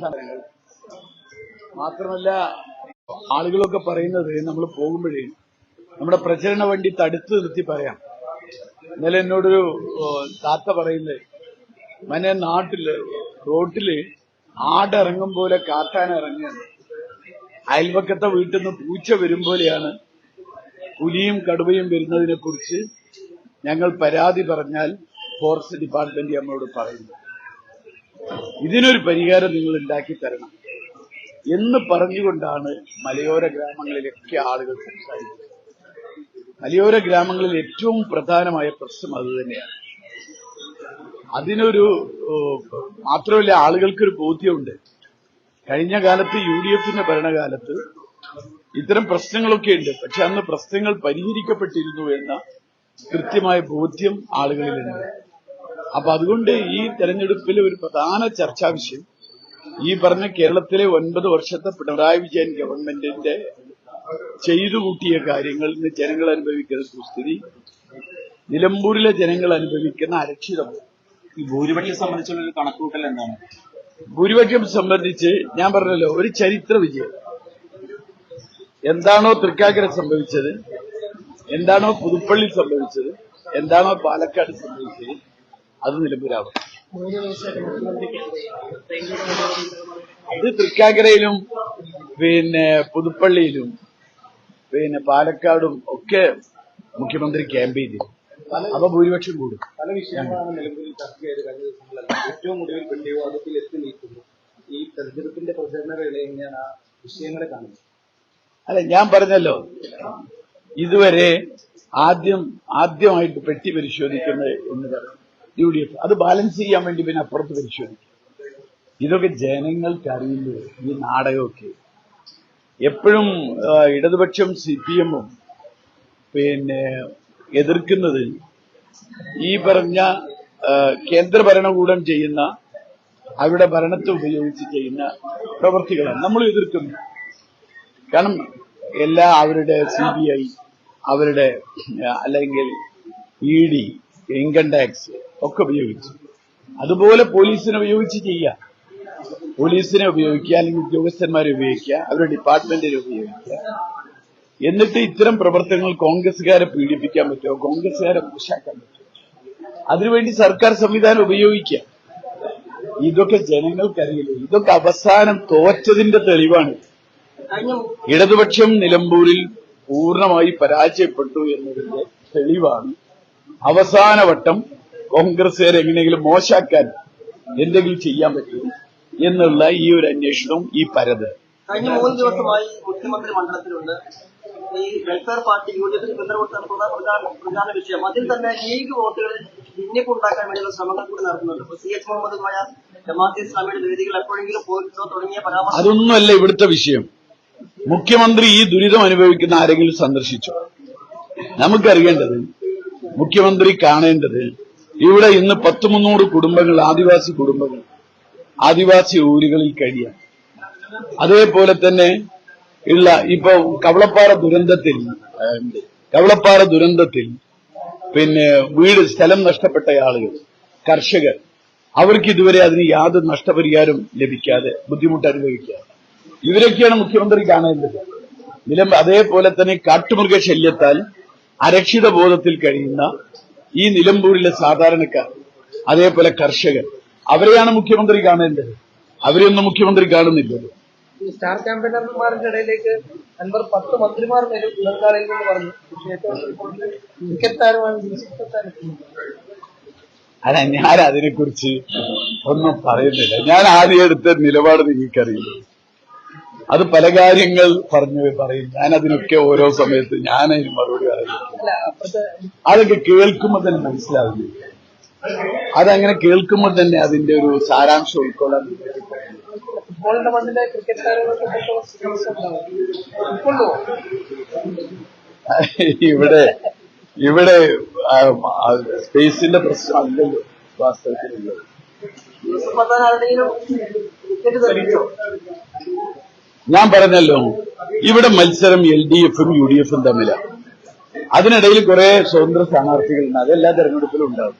സംസ്ഥാനങ്ങൾ മാത്രമല്ല ആളുകളൊക്കെ പറയുന്നത് നമ്മൾ പോകുമ്പോഴേ നമ്മുടെ പ്രചരണ വണ്ടി തടുത്തു നിർത്തി പറയാം. ഇന്നലെ എന്നോടൊരു താത്ത പറയുന്നത് മനെ നാട്ടിൽ റോട്ടിൽ ആടിറങ്ങും പോലെ കാട്ടാൻ ഇറങ്ങുകയാണ്. അയൽവക്കത്തെ വീട്ടിൽ നിന്ന് പൂച്ച വരും പോലെയാണ്. പുലിയും കടുവയും വരുന്നതിനെ കുറിച്ച് ഞങ്ങൾ പരാതി പറഞ്ഞാൽ ഫോറസ്റ്റ് ഡിപ്പാർട്ട്മെന്റ് നമ്മളോട് പറയുന്നു. ഇതിനൊരു പരിഹാരം നിങ്ങൾ ഉണ്ടാക്കി തരണം എന്ന് പറഞ്ഞുകൊണ്ടാണ് മലയോര ഗ്രാമങ്ങളിലൊക്കെ ആളുകൾ സംസാരിക്കുന്നത്. മലയോര ഗ്രാമങ്ങളിൽ ഏറ്റവും പ്രധാനമായ പ്രശ്നം അത് തന്നെയാണ്. അതിനൊരു മാത്രമല്ല ആളുകൾക്കൊരു ബോധ്യമുണ്ട്. കഴിഞ്ഞ കാലത്ത് യു ഡി എഫിന്റെ ഭരണകാലത്ത് ഇത്തരം പ്രശ്നങ്ങളൊക്കെ ഉണ്ട്. പക്ഷെ അന്ന് പ്രശ്നങ്ങൾ പരിഹരിക്കപ്പെട്ടിരുന്നു എന്ന കൃത്യമായ ബോധ്യം ആളുകളിലുണ്ട്. അപ്പൊ അതുകൊണ്ട് ഈ തെരഞ്ഞെടുപ്പിൽ ഒരു പ്രധാന ചർച്ചാ വിഷയം ഈ പറഞ്ഞ കേരളത്തിലെ ഒൻപത് വർഷത്തെ പിണറായി വിജയൻ ഗവൺമെന്റിന്റെ ചെയ്തു കൂട്ടിയ കാര്യങ്ങൾ ഇന്ന് ജനങ്ങൾ അനുഭവിക്കുന്ന സുസ്ഥിതി നിലമ്പൂരിലെ ജനങ്ങൾ അനുഭവിക്കുന്ന അരക്ഷിതം. ഈ ഭൂരിപക്ഷം സംബന്ധിച്ചുള്ള ഒരു കണക്കുകൂട്ടൽ എന്താണ്? ഭൂരിപക്ഷം സംബന്ധിച്ച് ഞാൻ പറഞ്ഞല്ലോ ഒരു ചരിത്ര വിജയം. എന്താണോ തൃക്കാക്കര സംഭവിച്ചത് എന്താണോ പുതുപ്പള്ളി സംഭവിച്ചത് എന്താണോ പാലക്കാട് സംഭവിച്ചത് അത് നിലമ്പൂരാവും അത് തൃക്കാക്കരയിലും പിന്നെ പുതുപ്പള്ളിയിലും പിന്നെ പാലക്കാടും ഒക്കെ മുഖ്യമന്ത്രി ക്യാമ്പ് ചെയ്തു അപ്പൊ ഭൂരിപക്ഷം കൂടും. പല വിഷയങ്ങളാണ് നിലമ്പൂരിൽ ചർച്ച ചെയ്ത് കഴിഞ്ഞ ദിവസങ്ങളിൽ ഏറ്റവും ഒടുവിൽ വെട്ടിവാദത്തിൽ എത്തി നിൽക്കുന്നു. ഈ തെരഞ്ഞെടുപ്പിന്റെ പ്രചരണ വേളയിൽ ഞാൻ ആ വിഷയങ്ങളെ കാണുന്നത്? അല്ല ഞാൻ പറഞ്ഞല്ലോ. ഇതുവരെ ആദ്യം ആദ്യമായിട്ട് പെട്ടി പരിശോധിക്കുന്നത് എന്ന് പറഞ്ഞു യു ഡി എഫ് അത് ബാലൻസ് ചെയ്യാൻ വേണ്ടി പിന്നെ അപ്പുറത്ത് പരിശോധിക്കും. ഇതൊക്കെ ജനങ്ങൾക്ക് അറിയില്ലേ ഈ നാടകമൊക്കെ. എപ്പോഴും ഇടതുപക്ഷം സി പി എമ്മും പിന്നെ എതിർക്കുന്നത് ഈ പറഞ്ഞ കേന്ദ്ര ഭരണകൂടം ചെയ്യുന്ന അവരുടെ ഭരണത്തെ ഉപയോഗിച്ച് ചെയ്യുന്ന പ്രവർത്തികളാണ് നമ്മൾ എതിർക്കുന്നു കാരണം എല്ലാ അവരുടെ സി ബി ഐ അവരുടെ അല്ലെങ്കിൽ ഇ ഡി ഇൻകം ടാക്സ് ഒക്കെ ഉപയോഗിച്ചു. അതുപോലെ പോലീസിനെ ഉപയോഗിച്ച് ചെയ്യുക പോലീസിനെ ഉപയോഗിക്കുക അല്ലെങ്കിൽ ഉദ്യോഗസ്ഥന്മാരെ ഉപയോഗിക്കുക അവരുടെ ഡിപ്പാർട്ട്മെന്റിനെ ഉപയോഗിക്കുക. എന്നിട്ട് ഇത്തരം പ്രവർത്തനങ്ങൾ കോൺഗ്രസ്സുകാരെ പീഡിപ്പിക്കാൻ പറ്റുമോ? കോൺഗ്രസ്സുകാരെ മോശാക്കാൻ പറ്റുമോ? അതിനുവേണ്ടി സർക്കാർ സംവിധാനം ഉപയോഗിക്കുക. ഇതൊക്കെ ജനങ്ങൾക്കറിയില്ല. ഇതൊക്കെ അവസാനം തോറ്റതിന്റെ തെളിവാണ്. ഇടതുപക്ഷം നിലമ്പൂരിൽ പൂർണമായി പരാജയപ്പെട്ടു എന്നതിന്റെ തെളിവാണ്. അവസാന വട്ടം കോൺഗ്രസുകാരെ എങ്ങനെയെങ്കിലും മോശാക്കാൻ എന്തെങ്കിലും ചെയ്യാൻ പറ്റും എന്നുള്ള ഈ ഒരു അന്വേഷണവും ഈ പരത്. കഴിഞ്ഞ മൂന്ന് ദിവസമായി മുഖ്യമന്ത്രി മണ്ഡലത്തിലുണ്ട്. ഈ വെൽഫെയർ പാർട്ടി യു ഡി എഫിന് പിന്തുണ പ്രധാന പ്രധാന വിഷയം. അതിൽ തന്നെ ലീഗ് വോട്ടുകളിൽ ഭിന്നിപ്പുണ്ടാക്കാൻ വേണ്ടിയുള്ള ശ്രമങ്ങൾ കൂടി നടത്തുന്നുണ്ട് ഇപ്പൊ സി എച്ച് മുഹമ്മദുമായ ജമാഅത്തെ ഇസ്ലാമിയുടെ വേദികൾ എപ്പോഴെങ്കിലും പോയിട്ടോ തുടങ്ങിയ പരാമർശം അതൊന്നുമല്ല ഇവിടുത്തെ വിഷയം. മുഖ്യമന്ത്രി ഈ ദുരിതം അനുഭവിക്കുന്ന ആരെങ്കിലും സന്ദർശിച്ചു? നമുക്കറിയേണ്ടത് മുഖ്യമന്ത്രി കാണേണ്ടത് ഇവിടെ ഇന്ന് പത്ത് മുന്നൂറ് കുടുംബങ്ങൾ ആദിവാസി കുടുംബങ്ങൾ ആദിവാസി ഊരുകളിൽ കഴിയാം. അതേപോലെ തന്നെ ഉള്ള ഇപ്പൊ കവളപ്പാറ ദുരന്തത്തിൽ കവളപ്പാറ ദുരന്തത്തിൽ പിന്നെ വീട് സ്ഥലം നഷ്ടപ്പെട്ട ആളുകൾ കർഷകർ അവർക്ക് ഇതുവരെ അതിന് യാതൊരു നഷ്ടപരിഹാരം ലഭിക്കാതെ ബുദ്ധിമുട്ട് അനുഭവിക്കാതെ ഇവരൊക്കെയാണ് മുഖ്യമന്ത്രി കാണേണ്ടത്. നിലം അതേപോലെ തന്നെ കാട്ടുമൃഗശല്യത്താൽ അരക്ഷിത ബോധത്തിൽ കഴിയുന്ന ഈ നിലമ്പൂരിലെ സാധാരണക്കാർ അതേപോലെ കർഷകർ അവരെയാണ് മുഖ്യമന്ത്രി കാണേണ്ടത്. അവരെയൊന്നും മുഖ്യമന്ത്രി കാണുന്നില്ലല്ലോ സ്റ്റാർ ക്യാമ്പയിനർമാരുടെ ഇടയിലേക്ക് അൻവർ പത്ത് മന്ത്രിമാർ വരും ബംഗാളിൽ നിന്ന് പറഞ്ഞു. പക്ഷേ ഏറ്റവും കൂടുതൽ ക്രിക്കറ്റ് താരമാണ് ക്രിക്കറ്റ് താരം അല്ല ഞാൻ അതിനെക്കുറിച്ച് ഒന്നും പറയുന്നില്ല. ഞാൻ ആദ്യം എടുത്ത നിലപാട് നിങ്ങൾക്കറിയില്ല അത് പല കാര്യങ്ങൾ പറഞ്ഞു പറയും. ഞാൻ അതിനൊക്കെ ഓരോ സമയത്ത് ഞാൻ അതിന് മറുപടി പറയുന്നു അതൊക്കെ കേൾക്കുമ്പോൾ തന്നെ മനസ്സിലാവില്ല അതങ്ങനെ കേൾക്കുമ്പോൾ തന്നെ അതിന്റെ ഒരു സാരാംശം ഉൾക്കൊള്ളാൻ. ഫുട്ബോളിന്റെ മണ്ണിലെ ക്രിക്കറ്റ് താരങ്ങൾക്ക് ഇവിടെ ഇവിടെ സ്പേസിന്റെ പ്രശ്നം അല്ലല്ലോ വാസ്തവത്തിലുള്ളത്. ഞാൻ പറഞ്ഞല്ലോ ഇവിടെ മത്സരം എൽ ഡി എഫും യു ഡി എഫും തമ്മിലാണ് അതിനിടയിൽ കുറെ സ്വതന്ത്ര സ്ഥാനാർത്ഥികളുണ്ട്. അതെല്ലാ തെരഞ്ഞെടുപ്പിലും ഉണ്ടാവും